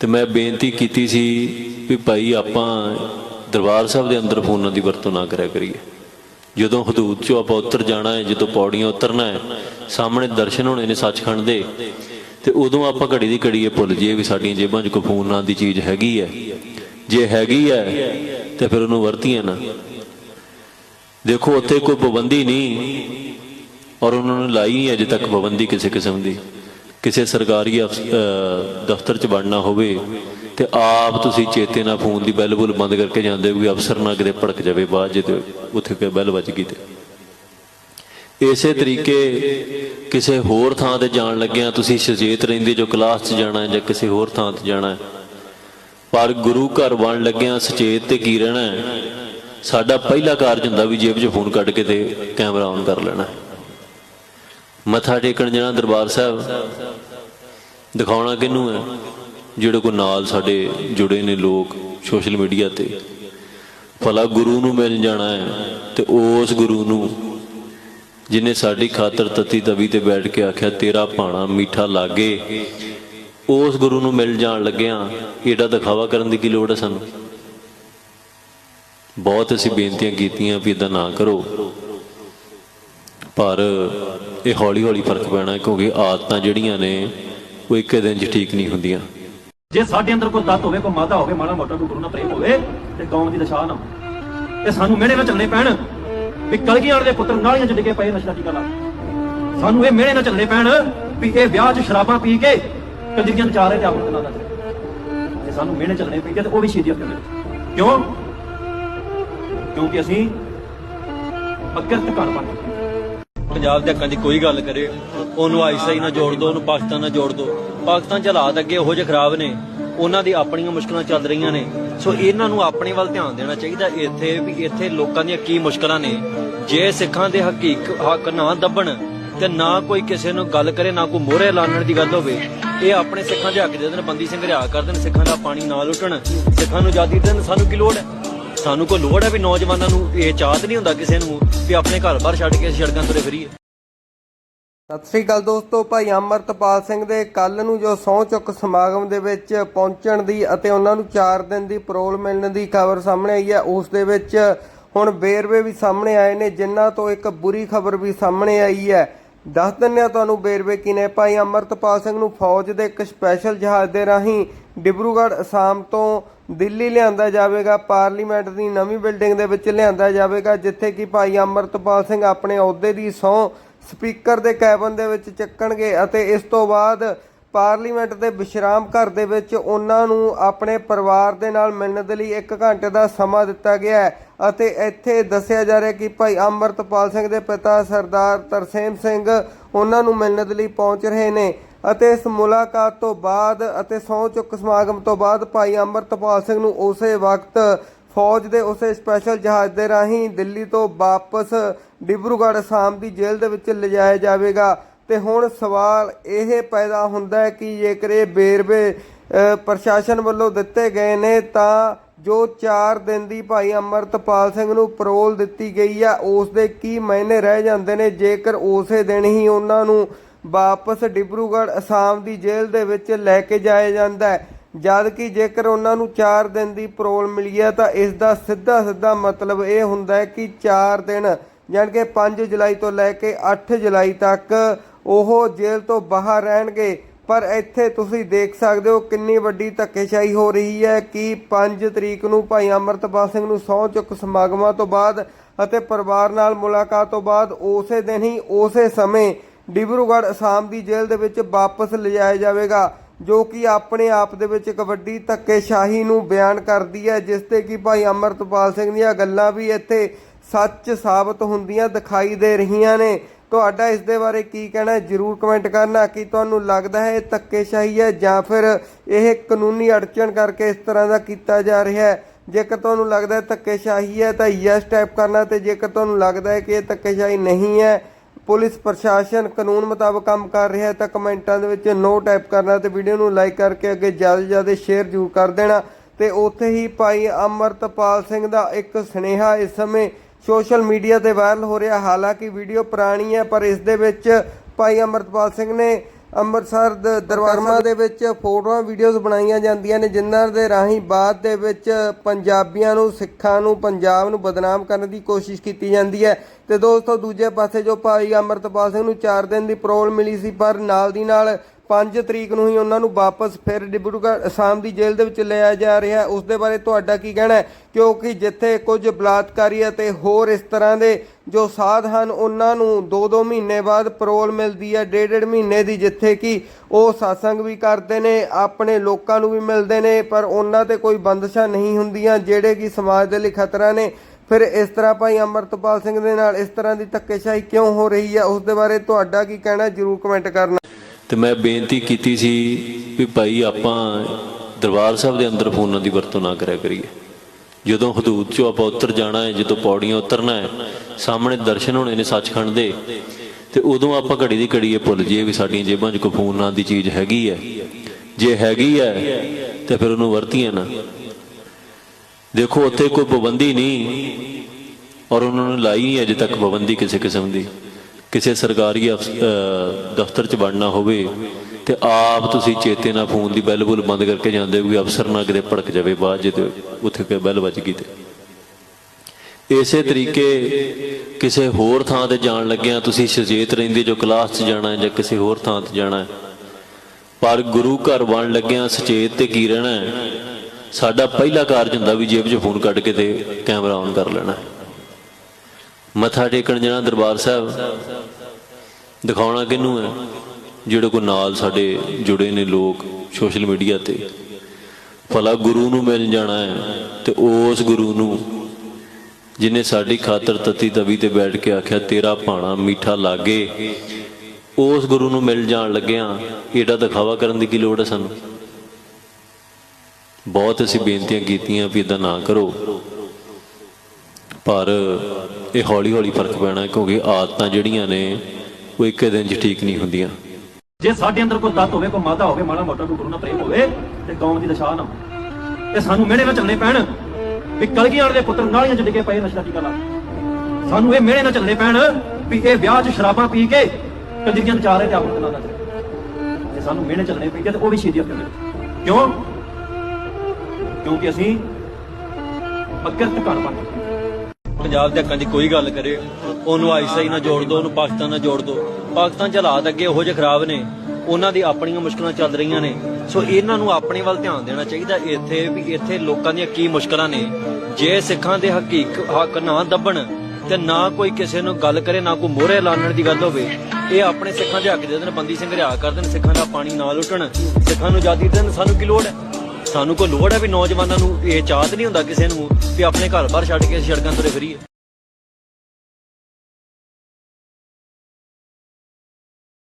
ਤੇ ਮੈਂ ਬੇਨਤੀ ਕੀਤੀ ਸੀ ਵੀ ਭਾਈ ਆਪਾਂ ਦਰਬਾਰ ਸਾਹਿਬ ਦੇ ਅੰਦਰ ਫੋਨਾਂ ਦੀ ਵਰਤੋਂ ਨਾ ਕਰਿਆ ਕਰੀਏ। ਜਦੋਂ ਹਦੂਦ ਚੋਂ ਆਪਾਂ ਉੱਤਰ ਜਾਣਾ ਹੈ, ਜਦੋਂ ਪੌੜੀਆਂ ਉਤਰਨਾ ਹੈ, ਸਾਹਮਣੇ ਦਰਸ਼ਨ ਹੋਣੇ ਨੇ ਸੱਚਖੰਡ ਦੇ, ਤੇ ਉਦੋਂ ਆਪਾਂ ਘੜੀ ਦੀ ਘੜੀ ਇਹ ਭੁੱਲ ਜਾਈਏ ਵੀ ਸਾਡੀਆਂ ਜੇਬਾਂ 'ਚ ਕੋਈ ਫੋਨ ਨਾਂ ਦੀ ਚੀਜ਼ ਹੈਗੀ ਹੈ। ਜੇ ਹੈਗੀ ਹੈ, ਤੇ ਫਿਰ ਉਹਨੂੰ ਵਰਤੀਏ ਨਾ। ਦੇਖੋ, ਉੱਥੇ ਕੋਈ ਪਾਬੰਦੀ ਨਹੀਂ ਔਰ ਉਹਨਾਂ ਨੇ ਲਾਈ ਨਹੀਂ ਅਜੇ ਤੱਕ ਪਾਬੰਦੀ ਕਿਸੇ ਕਿਸਮ ਦੀ। ਕਿਸੇ ਸਰਕਾਰੀ ਅਫਸ- ਦਫ਼ਤਰ 'ਚ ਵੜਨਾ ਹੋਵੇ ਤੇ ਆਪ ਤੁਸੀਂ ਚੇਤੇ ਨਾਲ ਫੋਨ ਦੀ ਬੈਲ ਬੁਲ ਬੰਦ ਕਰਕੇ ਜਾਂਦੇ ਹੋ ਵੀ ਅਫਸਰ ਨਾ ਕਿਤੇ ਭੜਕ ਜਾਵੇ, ਬਾਅਦ ਜੇ ਉੱਥੇ ਕੋਈ ਬੈਲ ਵੱਜ ਗਈ ਤੇ। ਇਸੇ ਤਰੀਕੇ ਕਿਸੇ ਹੋਰ ਥਾਂ ਤੇ ਜਾਣ ਲੱਗਿਆਂ, ਤੁਸੀਂ ਸੁਚੇਤ ਰਹਿੰਦੇ ਜੋ ਕਲਾਸ 'ਚ ਜਾਣਾ ਹੈ ਜਾਂ ਕਿਸੇ ਹੋਰ ਥਾਂ ਤੇ ਜਾਣਾ। ਹੈ ਪਰ ਗੁਰੂ ਘਰ ਬਣ ਲੱਗਿਆਂ ਸੁਚੇਤ ਤੇ ਕੀ ਰਹਿਣਾ ਹੈ? ਸਾਡਾ ਪਹਿਲਾ ਕਾਰਜ ਹੁੰਦਾ ਵੀ ਜੇਬ 'ਚ ਫੋਨ ਕੱਢ ਕੇ ਤੇ ਕੈਮਰਾ ਔਨ ਕਰ ਲੈਣਾ। ਹੈ ਮੱਥਾ ਟੇਕਣ ਜਾਣਾ ਦਰਬਾਰ ਸਾਹਿਬ। ਦਿਖਾਉਣਾ ਕਿਹਨੂੰ ਹੈ? ਜਿਹੜੇ ਕੋ ਨਾਲ ਸਾਡੇ ਜੁੜੇ ਨੇ ਲੋਕ ਸੋਸ਼ਲ ਮੀਡੀਆ ਤੇ। ਭਲਾ ਗੁਰੂ ਨੂੰ ਮਿਲ ਜਾਣਾ ਹੈ ਤੇ ਉਸ ਗੁਰੂ ਨੂੰ ਜਿਨੇ ਸਾਡੀ ਖਾਤਰ ਤਤੀ ਤਵੀ ਤੇ ਬੈਠ ਕੇ ਆਖਿਆ, ਤੇਰਾ ਭਾਣਾ ਮਿੱਠਾ ਲਾਗੇ। ਉਸ ਗੁਰੂ ਨੂੰ ਮਿਲ ਜਾਣ ਲੱਗਿਆਂ ਇਹਦਾ ਦਿਖਾਵਾ ਕਰਨ ਦੀ ਕੀ ਲੋੜ ਹੈ ਸਾਨੂੰ? ਬਹੁਤ ਅਸੀਂ ਬੇਨਤੀਆਂ ਕੀਤੀਆਂ ਵੀ ਇਦਾਂ ਨਾ ਕਰੋ। ਪਰ ਇਹ ਹੌਲੀ ਹੌਲੀ ਫ਼ਰਕ ਪੈਣਾ, ਕਿਉਂਕਿ ਆਦਤਾਂ ਜਿਹੜੀਆਂ ਨੇ ਉਹ ਇੱਕੇ ਦਿਨ 'ਚ ਠੀਕ ਨਹੀਂ ਹੁੰਦੀਆਂ। ਜੇ ਸਾਡੇ ਅੰਦਰ ਕੋਈ ਤੱਤ ਹੋਵੇ, ਕੋਈ ਮਾਦਾ ਹੋਵੇ, ਮਾੜਾ ਮੋਟਾ ਕੋਈ ਗੁਰੂ ਨਾਲ ਪ੍ਰੇਮ ਹੋਵੇ, ਤੇ ਕੌਮ ਦੀ ਦਸ਼ਾ ਨਾ ਤੇ ਸਾਨੂੰ ਮਿਹਣੇ ਨਾਲ ਚੱਲਣੇ ਪੈਣ, ਵੀ ਕਲਗੀਆਂ ਵਾਲੇ ਪੁੱਤਰ ਨਾਲੀਆਂ ਚ ਡਿੱਗੇ ਪਏ ਨਸ਼ਾ ਟੀਕਾ ਲਾ ਸਾਨੂੰ ਇਹ ਮਿਹਣੇ ਨਾਲ ਚੱਲਣੇ ਪੈਣ, ਵੀ ਇਹ ਵਿਆਹ 'ਚ ਸ਼ਰਾਬਾਂ ਪੀ ਕੇ ਕੰਜਰੀਆਂ ਨਚਾ ਰਹੇ ਤੇ ਆਪ ਨੂੰ ਨਾ ਜੇ ਸਾਨੂੰ ਮਿਹਣੇ ਚੱਲਣੇ ਪਈਏ ਤੇ ਉਹ ਵੀ ਸ਼ਹੀਦੀ ਹੱਥ ਵਿੱਚ ਕਿਉਂ? ਕਿਉਂਕਿ ਅਸੀਂ ਅਕਿਰਤ ਘਣ ਬਣ ਚੁੱਕੇ ਹਾਂ। ਪੰਜਾਬ ਦੇ ਹੱਕਾਂ ਦੀ ਕੋਈ ਗੱਲ ਕਰੇ, ਉਹਨੂੰ ਆਈਸਾਈ ਨਾਲ ਜੋੜ ਦੋ, ਉਹਨੂੰ ਪਾਕਿਸਤਾਨ ਨਾਲ ਜੋੜ ਦੋ। ਪਾਕਿਸਤਾਨ ਚ ਹਾਲਾਤ ਅੱਗੇ ਉਹੋ ਜਿਹੇ ਖਰਾਬ ਨੇ, ਉਹਨਾਂ ਦੀ ਆਪਣੀਆਂ ਮੁਸ਼ਕਲਾਂ ਚੱਲ ਰਹੀਆਂ ਨੇ। ਸੋ ਇਹਨਾਂ ਨੂੰ ਆਪਣੇ ਵੱਲ ਧਿਆਨ ਦੇਣਾ ਚਾਹੀਦਾ ਇੱਥੇ ਵੀ ਇੱਥੇ ਲੋਕਾਂ ਦੀਆਂ ਕੀ ਮੁਸ਼ਕਲਾਂ ਨੇ। ਜੇ ਸਿੱਖਾਂ ਦੇ ਹਕੀਕ, ਹੱਕ ਨਾ ਦੱਬਣ ਤੇ ਨਾ ਕੋਈ ਕਿਸੇ ਨੂੰ ਗੱਲ ਕਰੇ, ਨਾ ਕੋਈ ਮੋਹਰੇ ਲਾਣਨ ਦੀ ਗੱਲ ਹੋਵੇ, ਇਹ ਆਪਣੇ ਸਿੱਖਾਂ ਦੇ ਹੱਕ ਦੇ ਦੇਣ ਬੰਦੀ ਸਿੰਘ ਰਿਹਾ ਕਰ ਦੇਣ ਸਿੱਖਾਂ ਦਾ ਪਾਣੀ ਨਾ ਲੁੱਟਣ। ਸਿੱਖਾਂ ਨੂੰ ਆਜ਼ਾਦੀ ਦੇਣ ਸਾਨੂੰ ਕੀ ਲੋੜ ਹੈ? ਸਾਨੂੰ ਕੋਈ ਲੋੜ ਹੈ ਵੀ ਨੌਜਵਾਨਾਂ ਨੂੰ ਇਹ ਚਾਹਤ ਨਹੀਂ ਹੁੰਦਾ ਕਿਸੇ ਨੂੰ ਵੀ ਆਪਣੇ ਘਰ-ਬਾਰ ਛੱਡ ਕੇ ਸੜਕਾਂ ਤੁਰੇ ਫਿਰੀਏ? ਸਤਿ ਸ੍ਰੀ ਅਕਾਲ ਦੋਸਤੋ, ਭਾਈ ਅਮਰਤਪਾਲ ਸਿੰਘ ਦੇ ਕੱਲ ਨੂੰ ਜੋ ਸਹੁੰ ਚੁੱਕ ਸਮਾਗਮ ਦੇ ਵਿੱਚ ਪਹੁੰਚਣ ਦੀ ਅਤੇ ਉਹਨਾਂ ਨੂੰ 4 ਦਿਨ ਦੀ ਪਰੋਲ ਮਿਲਣ ਦੀ ਖਬਰ ਸਾਹਮਣੇ ਆਈ ਹੈ, ਉਸ ਦੇ ਵਿੱਚ ਹੁਣ ਬੇਰਵੇ ਵੀ ਸਾਹਮਣੇ ਆਏ ਨੇ, ਜਿਨ੍ਹਾਂ ਤੋਂ ਇੱਕ ਬੁਰੀ ਖਬਰ ਵੀ ਸਾਹਮਣੇ ਆਈ ਹੈ। ਦੱਸ ਦਿੰਨੇ ਆ ਤੁਹਾਨੂੰ ਬੇਰਵੇ ਕੀ ਨੇ। ਭਾਈ ਅਮਰਤਪਾਲ ਸਿੰਘ ਨੂੰ ਫੌਜ ਦੇ ਇੱਕ ਸਪੈਸ਼ਲ ਜਹਾਜ਼ ਦੇ ਰਾਹੀਂ ਡਿਬਰੂਗੜ੍ਹ ਅਸਾਮ ਤੋਂ ਦਿੱਲੀ ਲਿਆਂਦਾ ਜਾਵੇਗਾ, ਪਾਰਲੀਮੈਂਟ ਦੀ ਨਵੀਂ ਬਿਲਡਿੰਗ ਦੇ ਵਿੱਚ ਲਿਆਂਦਾ ਜਾਵੇਗਾ, ਜਿੱਥੇ ਕਿ ਭਾਈ ਅਮਰਤਪਾਲ ਸਿੰਘ ਆਪਣੇ ਅਹੁਦੇ ਦੀ ਸਹੁੰ ਸਪੀਕਰ ਦੇ ਕੈਬਨ ਦੇ ਵਿੱਚ ਚੱਕਣਗੇ ਅਤੇ ਇਸ ਤੋਂ ਬਾਅਦ ਪਾਰਲੀਮੈਂਟ ਦੇ ਵਿਸ਼ਰਾਮ ਘਰ ਦੇ ਵਿੱਚ ਉਹਨਾਂ ਨੂੰ ਆਪਣੇ ਪਰਿਵਾਰ ਦੇ ਨਾਲ ਮਿਲਣ ਦੇ ਲਈ 1 ਘੰਟੇ ਦਾ ਸਮਾਂ ਦਿੱਤਾ ਗਿਆ ਹੈ ਅਤੇ ਇੱਥੇ ਦੱਸਿਆ ਜਾ ਰਿਹਾ ਕਿ ਭਾਈ ਅਮਰਤਪਾਲ ਸਿੰਘ ਦੇ ਪਿਤਾ ਸਰਦਾਰ ਤਰਸੇਮ ਸਿੰਘ ਉਹਨਾਂ ਨੂੰ ਮਿਲਣ ਦੇ ਲਈ ਪਹੁੰਚ ਰਹੇ ਨੇ। ਅਤੇ ਇਸ ਮੁਲਾਕਾਤ ਤੋਂ ਬਾਅਦ ਅਤੇ ਸਹੁੰ ਚੁੱਕ ਸਮਾਗਮ ਤੋਂ ਬਾਅਦ ਭਾਈ ਅਮਰਤਪਾਲ ਸਿੰਘ ਨੂੰ ਉਸੇ ਵਕਤ ਫੌਜ ਦੇ ਉਸੇ ਸਪੈਸ਼ਲ ਜਹਾਜ਼ ਦੇ ਰਾਹੀਂ ਦਿੱਲੀ ਤੋਂ ਵਾਪਸ ਡਿਬਰੂਗੜ੍ਹ ਅਸਾਮ ਦੀ ਜੇਲ੍ਹ ਦੇ ਵਿੱਚ ਲਿਜਾਇਆ ਜਾਵੇਗਾ। ਤੇ ਹੁਣ ਸਵਾਲ ਇਹ ਪੈਦਾ ਹੁੰਦਾ ਹੈ ਕਿ ਜੇਕਰ ਇਹ ਬੇਰਵੇ ਪ੍ਰਸ਼ਾਸਨ ਵੱਲੋਂ ਦਿੱਤੇ ਗਏ ਨੇ, ਤਾਂ ਜੋ 4 ਦਿਨ ਦੀ ਭਾਈ ਅਮਰਤਪਾਲ ਸਿੰਘ ਨੂੰ ਪਰੋਲ ਦਿੱਤੀ ਗਈ ਆ, ਉਸ ਦੇ ਕੀ ਮਾਇਨੇ ਰਹਿ ਜਾਂਦੇ ਨੇ? ਜੇਕਰ ਉਸੇ ਦਿਨ ਹੀ ਉਹਨਾਂ ਨੂੰ ਵਾਪਸ ਡਿਬਰੂਗੜ੍ਹ ਅਸਾਮ ਦੀ ਜੇਲ੍ਹ ਦੇ ਵਿੱਚ ਲੈ ਕੇ ਜਾਇਆ ਜਾਂਦਾ ਹੈ। ਜਦ ਕਿ ਜੇਕਰ ਉਹਨਾਂ ਨੂੰ 4 ਦਿਨ ਦੀ ਪਰੋਲ ਮਿਲੀ ਹੈ ਤਾਂ ਇਸ ਦਾ ਸਿੱਧਾ ਸਿੱਧਾ ਮਤਲਬ ਇਹ ਹੁੰਦਾ ਹੈ ਕਿ 4 ਦਿਨ ਯਾਨੀ ਕਿ 5 ਜੁਲਾਈ ਤੋਂ ਲੈ ਕੇ 8 ਜੁਲਾਈ ਤੱਕ ਉਹ ਜੇਲ੍ਹ ਤੋਂ ਬਾਹਰ ਰਹਿਣਗੇ। ਪਰ ਇੱਥੇ ਤੁਸੀਂ ਦੇਖ ਸਕਦੇ ਹੋ ਕਿੰਨੀ ਵੱਡੀ ਧੱਕੇਸ਼ਾਹੀ ਹੋ ਰਹੀ ਹੈ ਕਿ 5 ਤਰੀਕ ਨੂੰ ਭਾਈ ਅਮਰਤਪਾਲ ਸਿੰਘ ਨੂੰ ਸਹੁੰ ਚੁੱਕ ਸਮਾਗਮਾਂ ਤੋਂ ਬਾਅਦ ਅਤੇ ਪਰਿਵਾਰ ਨਾਲ ਮੁਲਾਕਾਤ ਤੋਂ ਬਾਅਦ ਉਸੇ ਦਿਨ ਹੀ, ਉਸੇ ਸਮੇਂ ਡਿਬਰੂਗੜ੍ਹ ਅਸਾਮ ਦੀ ਜੇਲ੍ਹ ਦੇ ਵਿੱਚ ਵਾਪਸ ਲਿਜਾਇਆ ਜਾਵੇਗਾ, ਜੋ ਕਿ ਆਪਣੇ ਆਪ ਦੇ ਵਿੱਚ ਇੱਕ ਵੱਡੀ ਧੱਕੇਸ਼ਾਹੀ ਨੂੰ ਬਿਆਨ ਕਰਦੀ ਹੈ, ਜਿਸ ਤੇ ਕਿ ਭਾਈ ਅਮਰਤਪਾਲ ਸਿੰਘ ਦੀਆਂ ਗੱਲਾਂ ਵੀ ਇੱਥੇ ਸੱਚ ਸਾਬਤ ਹੁੰਦੀਆਂ ਦਿਖਾਈ ਦੇ ਰਹੀਆਂ ਨੇ। ਤੁਹਾਡਾ ਇਸ ਦੇ ਬਾਰੇ ਕੀ ਕਹਿਣਾ ਹੈ? ਜਰੂਰ ਕਮੈਂਟ ਕਰਨਾ। ਕਿ ਤੁਹਾਨੂੰ ਲੱਗਦਾ ਹੈ ਇਹ ਧੱਕੇਸ਼ਾਹੀ ਹੈ ਜਾਂ ਫਿਰ ਇਹ ਕਾਨੂੰਨੀ ਅੜਚਣ ਕਰਕੇ ਇਸ ਤਰ੍ਹਾਂ ਦਾ ਕੀਤਾ ਜਾ ਰਿਹਾ ਹੈ? ਜੇਕਰ ਤੁਹਾਨੂੰ ਲੱਗਦਾ ਹੈ ਧੱਕੇਸ਼ਾਹੀ ਹੈ ਤਾਂ ਯੈਸ ਟਾਈਪ ਕਰਨਾ ਤੇ ਜੇਕਰ ਤੁਹਾਨੂੰ ਲੱਗਦਾ ਹੈ ਕਿ ਇਹ ਧੱਕੇਸ਼ਾਹੀ ਨਹੀਂ ਹੈ ਪੁਲਿਸ ਪ੍ਰਸ਼ਾਸਨ ਕਾਨੂੰਨ ਮੁਤਾਬਕ ਕੰਮ ਕਰ ਰਿਹਾ ਹੈ ਤਾਂ ਕਮੈਂਟਾਂ ਦੇ ਵਿੱਚ ਨੋ ਟਾਈਪ ਕਰਨਾ ਤੇ ਵੀਡੀਓ ਨੂੰ ਲਾਈਕ ਕਰਕੇ ਅੱਗੇ ਜ਼ਿਆਦਾ ਤੋਂ ਜ਼ਿਆਦਾ ਸ਼ੇਅਰ ਜ਼ਰੂਰ ਕਰ ਦੇਣਾ। ਤੇ ਉੱਥੇ ਹੀ ਭਾਈ ਅਮਰਤਪਾਲ ਸਿੰਘ ਦਾ ਇੱਕ ਸੁਨੇਹਾ ਇਸ ਸਮੇਂ ਸੋਸ਼ਲ ਮੀਡੀਆ ਤੇ ਵਾਇਰਲ ਹੋ ਰਿਹਾ। ਹਾਲਾਂਕਿ ਵੀਡੀਓ ਪੁਰਾਣੀ ਹੈ, ਪਰ ਇਸ ਦੇ ਵਿੱਚ ਭਾਈ ਅਮਰਤਪਾਲ ਸਿੰਘ ਨੇ ਅੰਮ੍ਰਿਤਸਰ ਦ- ਦਰਬਾਰਮਾ ਦੇ ਵਿੱਚ ਫੋਟੋਆਂ, ਵੀਡੀਓਜ਼ ਬਣਾਈਆਂ ਜਾਂਦੀਆਂ ਨੇ, ਜਿਨ੍ਹਾਂ ਦੇ ਰਾਹੀਂ ਬਾਅਦ ਦੇ ਵਿੱਚ ਪੰਜਾਬੀਆਂ ਨੂੰ, ਸਿੱਖਾਂ ਨੂੰ, ਪੰਜਾਬ ਨੂੰ ਬਦਨਾਮ ਕਰਨ ਦੀ ਕੋਸ਼ਿਸ਼ ਕੀਤੀ ਜਾਂਦੀ ਹੈ। ਤੇ ਦੋਸਤੋ, ਦੂਜੇ ਪਾਸੇ ਜੋ ਭਾਈ ਅਮਰਤਪਾਲ ਸਿੰਘ ਨੂੰ 4 ਦਿਨ ਦੀ ਪਰੋਲ ਮਿਲੀ ਸੀ, ਪਰ ਨਾਲ ਦੀ ਨਾਲ 5 ਤਰੀਕ ਨੂੰ ਹੀ ਉਹਨਾਂ ਨੂੰ ਵਾਪਸ ਫਿਰ ਡਿਬਰੂਗੜ੍ਹ, ਅਸਾਮ ਦੀ ਜੇਲ੍ਹ ਦੇ ਵਿੱਚ ਲਿਆ ਜਾ ਰਿਹਾ ਉਸ ਦੇ ਬਾਰੇ ਤੁਹਾਡਾ ਕੀ ਕਹਿਣਾ ਹੈ? ਕਿਉਂਕਿ ਜਿੱਥੇ ਕੁਝ ਬਲਾਤਕਾਰੀ ਅਤੇ ਹੋਰ ਇਸ ਤਰ੍ਹਾਂ ਦੇ ਜੋ ਸਾਧ ਹਨ, ਉਹਨਾਂ ਨੂੰ 2-2 ਮਹੀਨੇ ਬਾਅਦ ਪਰੋਲ ਮਿਲਦੀ ਹੈ ਡੇਢ ਡੇਢ ਮਹੀਨੇ ਦੀ, ਜਿੱਥੇ ਕਿ ਉਹ satsang ਵੀ ਕਰਦੇ ਨੇ, ਆਪਣੇ ਲੋਕਾਂ ਨੂੰ ਵੀ ਮਿਲਦੇ ਨੇ, ਪਰ ਉਹਨਾਂ ਤੇ ਕੋਈ ਬੰਦਸ਼ਾਂ ਨਹੀਂ ਹੁੰਦੀਆਂ, ਜਿਹੜੇ ਕਿ ਸਮਾਜ ਦੇ ਲਈ ਖਤਰਾ ਨੇ। ਫਿਰ ਇਸ ਤਰ੍ਹਾਂ ਭਾਈ ਅਮਰਤਪਾਲ ਸਿੰਘ ਦੇ ਨਾਲ ਇਸ ਤਰ੍ਹਾਂ ਦੀ ਧੱਕੇਸ਼ਾਹੀ ਕਿਉਂ ਹੋ ਰਹੀ ਹੈ? ਉਸ ਦੇ ਬਾਰੇ ਤੁਹਾਡਾ ਕੀ ਕਹਿਣਾ ਜਰੂਰ ਕਮੈਂਟ ਕਰਨਾ। ਤੇ ਮੈਂ ਬੇਨਤੀ ਕੀਤੀ ਸੀ ਵੀ ਭਾਈ ਆਪਾਂ ਦਰਬਾਰ ਸਾਹਿਬ ਦੇ ਅੰਦਰ ਫੋਨਾਂ ਦੀ ਵਰਤੋਂ ਨਾ ਕਰਿਆ ਕਰੀਏ। ਜਦੋਂ ਹਦੂਦ ਚੋਂ ਆਪਾਂ ਉੱਤਰ ਜਾਣਾ ਹੈ, ਜਦੋਂ ਪੌੜੀਆਂ ਉਤਰਨਾ ਹੈ, ਸਾਹਮਣੇ ਦਰਸ਼ਨ ਹੋਣੇ ਨੇ ਸੱਚਖੰਡ ਦੇ, ਤੇ ਉਦੋਂ ਆਪਾਂ ਘੜੀ ਦੀ ਘੜੀ ਇਹ ਭੁੱਲ ਜਾਈਏ ਵੀ ਸਾਡੀਆਂ ਜੇਬਾਂ 'ਚ ਕੋਈ ਫੋਨ ਨਾਂ ਦੀ ਚੀਜ਼ ਹੈਗੀ ਹੈ। ਜੇ ਹੈਗੀ ਹੈ, ਤੇ ਫਿਰ ਉਹਨੂੰ ਵਰਤੀਏ ਨਾ। ਦੇਖੋ, ਉੱਥੇ ਕੋਈ ਪਾਬੰਦੀ ਨਹੀਂ ਔਰ ਉਹਨਾਂ ਨੇ ਲਾਈ ਨਹੀਂ ਅਜੇ ਤੱਕ ਪਾਬੰਦੀ ਕਿਸੇ ਕਿਸਮ ਦੀ। ਕਿਸੇ ਸਰਕਾਰੀ ਅਫਸ- ਦਫ਼ਤਰ 'ਚ ਵੜਨਾ ਹੋਵੇ ਤੇ ਆਪ ਤੁਸੀਂ ਚੇਤੇ ਨਾਲ ਫੋਨ ਦੀ ਬੈਲ ਬੁਲ ਬੰਦ ਕਰਕੇ ਜਾਂਦੇ ਹੋ ਵੀ ਅਫਸਰ ਨਾ ਕਿਤੇ ਭੜਕ ਜਾਵੇ, ਬਾਅਦ ਜੇ ਉੱਥੇ ਕੋਈ ਬੈਲ ਵੱਜ ਗਈ ਤੇ। ਇਸੇ ਤਰੀਕੇ ਕਿਸੇ ਹੋਰ ਥਾਂ ਤੇ ਜਾਣ ਲੱਗਿਆਂ ਤੁਸੀਂ ਸੁਚੇਤ ਰਹਿੰਦੇ ਜੋ ਕਲਾਸ 'ਚ ਜਾਣਾ ਜਾਂ ਕਿਸੇ ਹੋਰ ਥਾਂ ਤੇ ਜਾਣਾ ਪਰ ਗੁਰੂ ਘਰ ਬਣ ਲੱਗਿਆਂ ਸੁਚੇਤ ਤੇ ਕੀ ਰਹਿਣਾ ਸਾਡਾ ਪਹਿਲਾ ਕਾਰਜ ਹੁੰਦਾ ਵੀ ਜੇਬ 'ਚ ਫੋਨ ਕੱਢ ਕੇ ਤੇ ਕੈਮਰਾ ਔਨ ਕਰ ਲੈਣਾ ਮੱਥਾ ਟੇਕਣ ਜਾਣਾ ਦਰਬਾਰ ਸਾਹਿਬ। ਦਿਖਾਉਣਾ ਕਿਹਨੂੰ ਹੈ? ਜਿਹੜੇ ਕੋ ਨਾਲ ਸਾਡੇ ਜੁੜੇ ਨੇ ਲੋਕ ਸੋਸ਼ਲ ਮੀਡੀਆ ਤੇ। ਭਲਾ ਗੁਰੂ ਨੂੰ ਮਿਲ ਜਾਣਾ ਹੈ ਤੇ ਉਸ ਗੁਰੂ ਨੂੰ ਜਿਨੇ ਸਾਡੀ ਖਾਤਰ ਤਤੀ ਤਵੀ ਤੇ ਬੈਠ ਕੇ ਆਖਿਆ, ਤੇਰਾ ਭਾਣਾ ਮਿੱਠਾ ਲਾਗੇ। ਉਸ ਗੁਰੂ ਨੂੰ ਮਿਲ ਜਾਣ ਲੱਗਿਆਂ ਏਡਾ ਦਿਖਾਵਾ ਕਰਨ ਦੀ ਕੀ ਲੋੜ ਹੈ ਸਾਨੂੰ? ਬਹੁਤ ਅਸੀਂ ਬੇਨਤੀਆਂ ਕੀਤੀਆਂ ਵੀ ਇਦਾਂ ਨਾ ਕਰੋ। ਪਰ ਇਹ ਹੌਲੀ ਹੌਲੀ ਫ਼ਰਕ ਪੈਣਾ ਕਿਉਂਕਿ ਆਦਤਾਂ ਜਿਹੜੀਆਂ ਨੇ ਉਹ ਇੱਕ ਦਿਨ 'ਚ ਠੀਕ ਨਹੀਂ ਹੁੰਦੀਆਂ। ਜੇ ਸਾਡੇ ਅੰਦਰ ਕੋਈ ਤੱਤ ਹੋਵੇ, ਕੋਈ ਮਾਦਾ ਹੋਵੇ, ਮਾੜਾ ਮੋਟਾ ਕੋਈ ਗੁਰੂ ਨਾਲ ਪ੍ਰੇਮ ਹੋਵੇ, ਤੇ ਕੌਮ ਦੀ ਦਸ਼ਾ ਨਾ ਤੇ ਸਾਨੂੰ ਮਿਹਣੇ ਨਾਲ ਚੱਲਣੇ ਪੈਣ ਵੀ ਕਲਗੀਆਂ ਦੇ ਪੁੱਤਰ ਨਾਲੀਆਂ ਚ ਡਿੱਗੇ ਪਏ ਨਸ਼ਾ ਟੀਕਾ ਲਾ ਸਾਨੂੰ ਇਹ ਮਿਹਣੇ ਨਾਲ ਚੱਲਣੇ ਪੈਣ ਵੀ ਇਹ ਵਿਆਹ 'ਚ ਸ਼ਰਾਬਾਂ ਪੀ ਕੇ ਕੰਜਰੀਆਂ ਨਚਾ ਰਹੇ ਤੇ ਆਪ ਨੂੰ ਨਾ ਜੇ ਸਾਨੂੰ ਮਿਹਣੇ ਚੱਲਣੇ ਪੈਂਦੇ ਤੇ ਉਹ ਵੀ ਸ਼ਹੀਦੀ ਹੱਥ ਕਿਉਂ? ਕਿਉਂਕਿ ਅਸੀਂ ਅਕਿਰਤ ਘੜ ਬਣ ਪੰਜਾਬ ਦੇ ਹੱਕਾਂ ਦੀ ਕੋਈ ਗੱਲ ਕਰੇ, ਉਹਨੂੰ ਆਈਸਾਈ ਨਾਲ ਜੋੜ ਦੋ, ਉਹਨੂੰ ਪਾਕਿਸਤਾਨ ਨਾਲ ਜੋੜ ਦੋ। ਪਾਕਿਸਤਾਨ ਚ ਹਾਲਾਤ ਅੱਗੇ ਉਹੋ ਜਿਹੇ ਖਰਾਬ ਨੇ, ਉਹਨਾਂ ਦੀ ਆਪਣੀਆਂ ਮੁਸ਼ਕਲਾਂ ਚੱਲ ਰਹੀਆਂ ਨੇ। ਸੋ ਇਹਨਾਂ ਨੂੰ ਆਪਣੇ ਵੱਲ ਧਿਆਨ ਦੇਣਾ ਚਾਹੀਦਾ ਇੱਥੇ ਵੀ ਇੱਥੇ ਲੋਕਾਂ ਦੀਆਂ ਕੀ ਮੁਸ਼ਕਲਾਂ ਨੇ। ਜੇ ਸਿੱਖਾਂ ਦੇ ਹਕੀਕ, ਹੱਕ ਨਾ ਦੱਬਣ ਤੇ ਨਾ ਕੋਈ ਕਿਸੇ ਨੂੰ ਗੱਲ ਕਰੇ, ਨਾ ਕੋਈ ਮੋਹਰੇ ਲਾਣਨ ਦੀ ਗੱਲ ਹੋਵੇ, ਇਹ ਆਪਣੇ ਸਿੱਖਾਂ ਦੇ ਹੱਕ ਦੇ ਦੇਣ ਬੰਦੀ ਸਿੰਘ ਰਿਆ ਕਰ ਦੇਣ ਸਿੱਖਾਂ ਦਾ ਪਾਣੀ ਨਾ ਲੁੱਟਣ। ਸਿੱਖਾਂ ਨੂੰ ਆਜ਼ਾਦੀ ਦੇਣ ਸਾਨੂੰ ਕੀ ਲੋੜ ਹੈ? ਸਾਨੂੰ ਕੋਈ ਲੋੜ ਹੈ ਵੀ ਨੌਜਵਾਨਾਂ ਨੂੰ ਇਹ ਚਾਹਤ ਨਹੀਂ ਹੁੰਦਾ ਕਿਸੇ ਨੂੰ ਵੀ ਆਪਣੇ ਘਰ-ਬਾਰ ਛੱਡ ਕੇ ਅਸੀਂ ਸੜਕਾਂ ਤੁਰੇ ਫਿਰੀਏ?